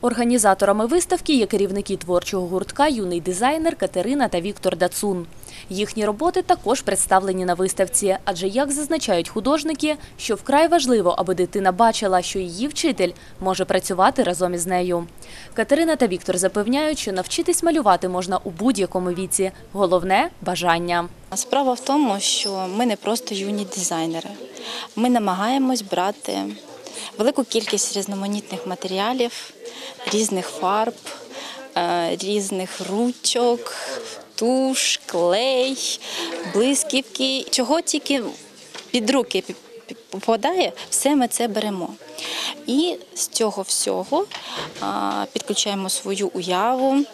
Організаторами виставки є керівники творчого гуртка Юний дизайнер Катерина та Віктор Дацун. Їхні роботи також представлені на виставці, адже як зазначають художники, що вкрай важливо, аби дитина бачила, що її вчитель може працювати разом із нею. Катерина та Віктор запевняють, що навчитись малювати можна у будь-якому віці. Головне бажання. Справа в тому, що ми не просто юні дизайнери. Ми намагаємось брати велику кількість різноманітних матеріалів, різних фарб, е, різних ручок, туш, клей, блисківки. Чого тільки під руки попадає, все ми це беремо. І з цього всього підключаємо свою уяву,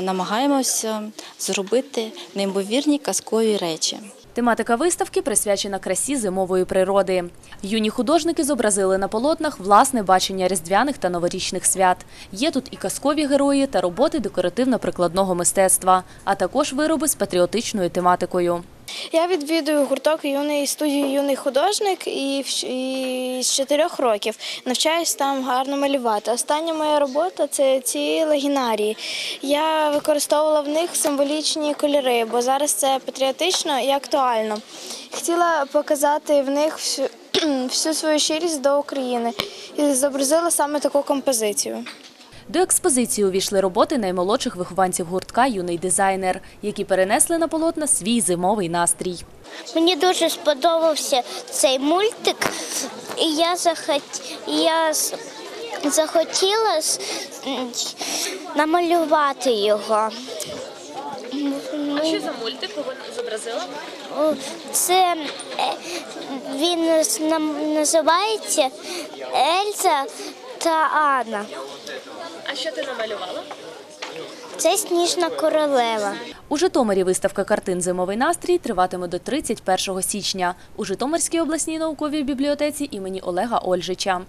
намагаємося зробити неймовірні казкові речі. Тематика виставки присвячена красі зимової природи. Юні художники зобразили на полотнах власне бачення різдвяних та новорічних свят. Є тут і казкові герої та роботи декоративно-прикладного мистецтва, а також вироби з патріотичною тематикою. Я відвідую гурток юний студію юний художник і, з чотирьох років навчаюсь там гарно малювати. Остання моя робота це ці легінарії. Я використовувала в них символічні кольори, бо зараз це патріотично і актуально. Хотіла показати в них всю, всю свою щирість до України і зобразила саме таку композицію. До експозиції увійшли роботи наймолодших вихованців гуртка Юний дизайнер, які перенесли на полотна свій зимовий настрій. Мені дуже сподобався цей мультик, і я, захот... я захотіла намалювати його. А що за мультик? Кого зобразила? Це е, він називається Ельза та Анна. А що ти намалювала? Це сніжна королева. У Житомирі виставка картин Зимовий настрій триватиме до 31 січня у Житомирській обласній науковій бібліотеці імені Олега Ольжича.